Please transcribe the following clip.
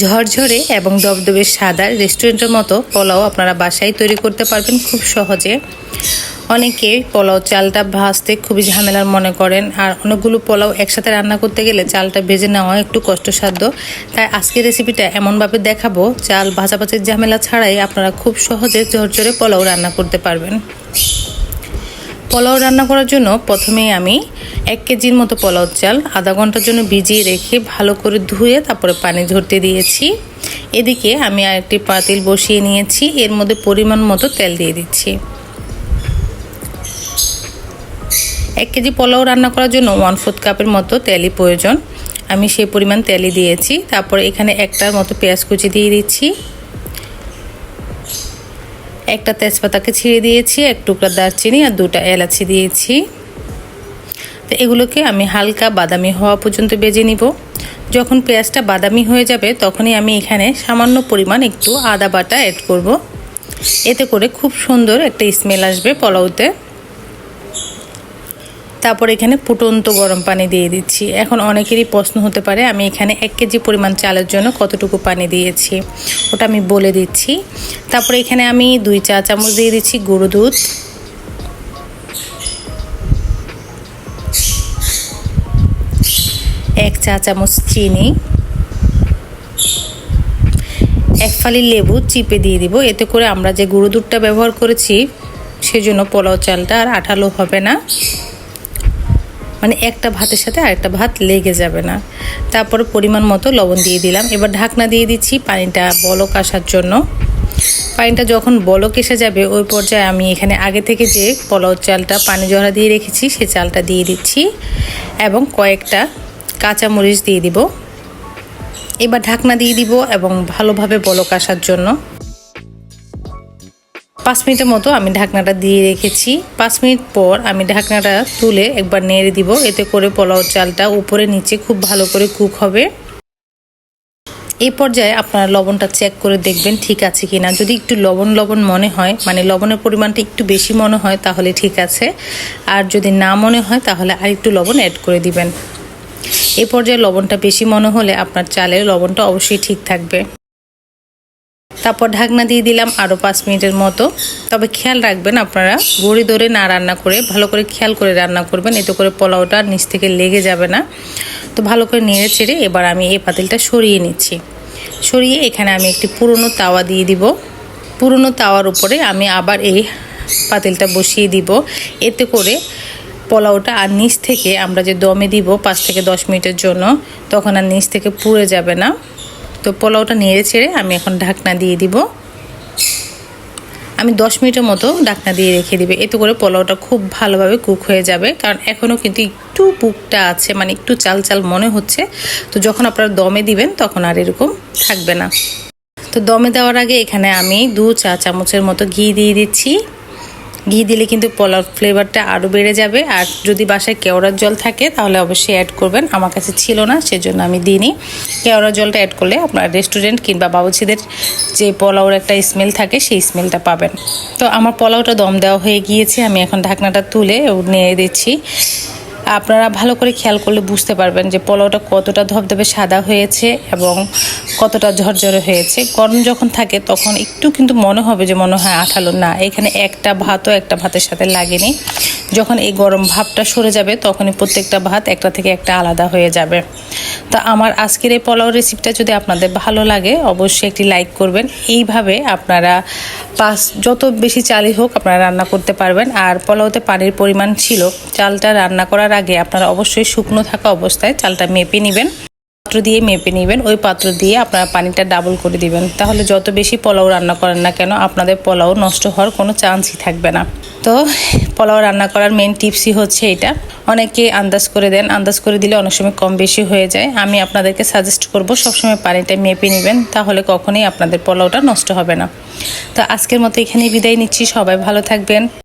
ঝরঝরে এবং দবদবে সাদা রেস্টুরেন্টের মতো পোলাও আপনারা বাসায় তৈরি করতে পারবেন খুব সহজে। অনেকে পোলাও চালটা ভাজতে খুবই ঝামেলার মনে করেন, আর অনেকগুলো পোলাও একসাথে রান্না করতে গেলে চালটা ভেজে নেওয়া একটু কষ্টসাধ্য। তাই আজকের রেসিপিটা এমনভাবে দেখাবো, চাল ভাজাভাজির ঝামেলা ছাড়াই আপনারা খুব সহজে ঝরঝরে পোলাও রান্না করতে পারবেন। পোলাও রান্না করার জন্য প্রথমেই আমি এক কেজির মতো পোলাও চাল, আধা ঘণ্টার জন্য ভিজিয়ে রেখে ভালো করে ধুয়ে তারপরে পানি ঝরতে দিয়েছি। এদিকে আমি আরেকটি পাতিল বসিয়ে নিয়েছি, এর মধ্যে পরিমাণ মতো তেল দিয়ে দিচ্ছি। এক কেজি পোলাও রান্না করার জন্য ওয়ান ফোর্থ কাপের মতো তেলই প্রয়োজন। আমি সেই পরিমাণ তেলই দিয়েছি, তারপরে এখানে একটার মতো পেঁয়াজ কুচি দিয়ে দিচ্ছি। একটা তেজপাতাকে ছিঁড়ে দিয়েছি, এক টুকরা দারচিনি আর দুটা এলাচি দিয়েছি। তো এগুলোকে আমি হালকা বাদামি হওয়া পর্যন্ত বেজে নিব। যখন পেঁয়াজটা বাদামি হয়ে যাবে, তখনই আমি এখানে সামান্য পরিমাণ একটু আদা বাটা অ্যাড করব। এতে করে খুব সুন্দর একটা স্মেল আসবে পোলাওতে। তারপর এখানে ফুটন্ত গরম পানি দিয়ে দিচ্ছি। এখন অনেকেরই প্রশ্ন হতে পারে, আমি এখানে এক কেজি পরিমাণ চালের জন্য কতটুকু পানি দিয়েছি? ওটা আমি বলে দিচ্ছি। তারপরে এখানে আমি দুই চা চামচ দিয়ে দিচ্ছি গুঁড়ো দুধ। এক চা চামচ চিনি। এক ফালি লেবু চিপে দিয়ে দিব। এতে করে আমরা যে গুঁড়ো দুধটা ব্যবহার করেছি, সেজন্য পোলাও চালটা আর আঠালো হবে না। মানে একটা ভাতের সাথে আরেকটা ভাত লেগে যাবে না। তারপরে পরিমাণ মতো লবণ দিয়ে দিলাম। এবার ঢাকনা দিয়ে দিচ্ছি পানিটা বলক আসার জন্য। পানিটা যখন বলক এসে যাবে, ওই পর্যায়ে আমি এখানে আগে থেকে যে পোলাও চালটা পানি জড়া দিয়ে রেখেছি, সে চালটা দিয়ে দিচ্ছি। এবং কয়েকটা কাঁচামরিচ দিয়ে দিব। এবার ঢাকনা দিয়ে দিব এবং ভালোভাবে বলক আসার জন্য। পাঁচ মিনিটের মতো আমি ঢাকনাটা দিয়ে রেখেছি। পাঁচ মিনিট পর আমি ঢাকনাটা তুলে একবার নেড়ে দিব। এতে করে পোলাও চালটা উপরে নিচে খুব ভালো করে কুক হবে। এই পর্যায়ে আপনারা লবণটা চেক করে দেখবেন ঠিক আছে কি না যদি একটু লবণ লবণ মনে হয় মানে লবণের পরিমাণটা একটু বেশি মনে হয় তাহলে ঠিক আছে। আর যদি না মনে হয় তাহলে আর একটু লবণ অ্যাড করে দিবেন। এই পর্যায়ে লবণটা বেশি মনে হলে আপনার চালের লবণটা অবশ্যই ঠিক থাকবে। তারপর ঢাকনা দিয়ে দিলাম আরও পাঁচ মিনিটের মতো। তবে খেয়াল রাখবেন আপনারা গড়ি ধরে না রান্না করে, ভালো করে খেয়াল করে রান্না করবেন, এতে করে পোলাওটা নিচ থেকে লেগে যাবে না। তো ভালো করে নেড়ে চেড়ে এবার আমি এই পাতিলটা সরিয়ে নিচ্ছি। সরিয়ে এখানে আমি একটি পুরনো তাওয়া দিয়ে দিব। পুরনো তাওয়ার উপরে আমি আবার এই পাতিলটা বসিয়ে দিব। এতে করে পোলাওটা আর নিচ থেকে আমরা যে দমে দিব পাঁচ থেকে দশ মিনিটের জন্য, তখন আর নিচ থেকে পুড়ে যাবে না। তো পোলাওটা নেড়ে ছেড়ে আমি এখন ঢাকনা দিয়ে দিব। আমি দশ মিনিটের মতো ঢাকনা দিয়ে রেখে দিবে। এতে করে পোলাওটা খুব ভালোভাবে কুক হয়ে যাবে। কারণ এখনও কিন্তু একটু বুকটা আছে মানে একটু চাল চাল মনে হচ্ছে। তো যখন আপনারা দমে দিবেন, তখন আর এরকম থাকবে না। তো দমে দেওয়ার আগে এখানে আমি দু চা চামচের মতো ঘি দিয়ে দিচ্ছি। ঘি দিলে কিন্তু পোলাও ফ্লেভারটা আরও বেড়ে যাবে। আর যদি বাসায় কেওড়ার জল থাকে, তাহলে অবশ্যই অ্যাড করবেন। আমার কাছে ছিল না, সেজন্য আমি দিইনি। কেওড়ার জলটা অ্যাড করলে আপনার রেস্টুরেন্ট কিংবা বাবুছিদের যে পোলাওর একটা স্মেল থাকে, সেই স্মেলটা পাবেন। তো আমার পোলাওটা দম দেওয়া হয়ে গিয়েছে। আমি এখন ঢাকনাটা তুলে নিয়ে দিচ্ছি। আপনারা ভালো করে খেয়াল করলে বুঝতে পারবেন যে পোলাওটা কতটা ধবধবে সাদা হয়েছে এবং কতটা ঝরঝরে হয়েছে। গরম যখন থাকে তখন একটু কিন্তু মনে হবে যে মনে হয় আঠালো। না, এখানে একটা ভাতও একটা ভাতের সাথে লাগেনি। যখন এই গরম ভাবটা সরে যাবে তখনই প্রত্যেকটা ভাত একটা থেকে একটা আলাদা হয়ে যাবে। তা আমার আজকের এই পোলাও রেসিপিটা যদি আপনাদের ভালো লাগে, অবশ্যই একটি লাইক করবেন। এইভাবে আপনারা পাঁচ, যত বেশি চালই হোক আপনারা রান্না করতে পারবেন। আর পোলাওতে পানির পরিমাণ ছিল, চালটা রান্না করার আগে আপনারা অবশ্যই শুকনো থাকা অবস্থায় চালটা মেপে নেবেন। পাত্র দিয়ে মেপে নেবেন, ওই পাত্র দিয়ে আপনারা পানিটা ডাবল করে দিবেন। তাহলে যত বেশি পোলাও রান্না করেন না কেন, আপনাদের পোলাও নষ্ট হওয়ার কোনো চান্সই থাকবে না। তো পোলাও রান্না করার মেন টিপসই হচ্ছে এটা। অনেকে আন্দাজ করে দেন, আন্দাজ করে দিলে অনেক সময় কম বেশি হয়ে যায়। আমি আপনাদেরকে সাজেস্ট করব, সবসময় পানিটা মেপে নেবেন, তাহলে কখনোই আপনাদের পোলাওটা নষ্ট হবে না। তো আজকের মতো এখানেই বিদায় নিচ্ছি, সবাই ভালো থাকবেন।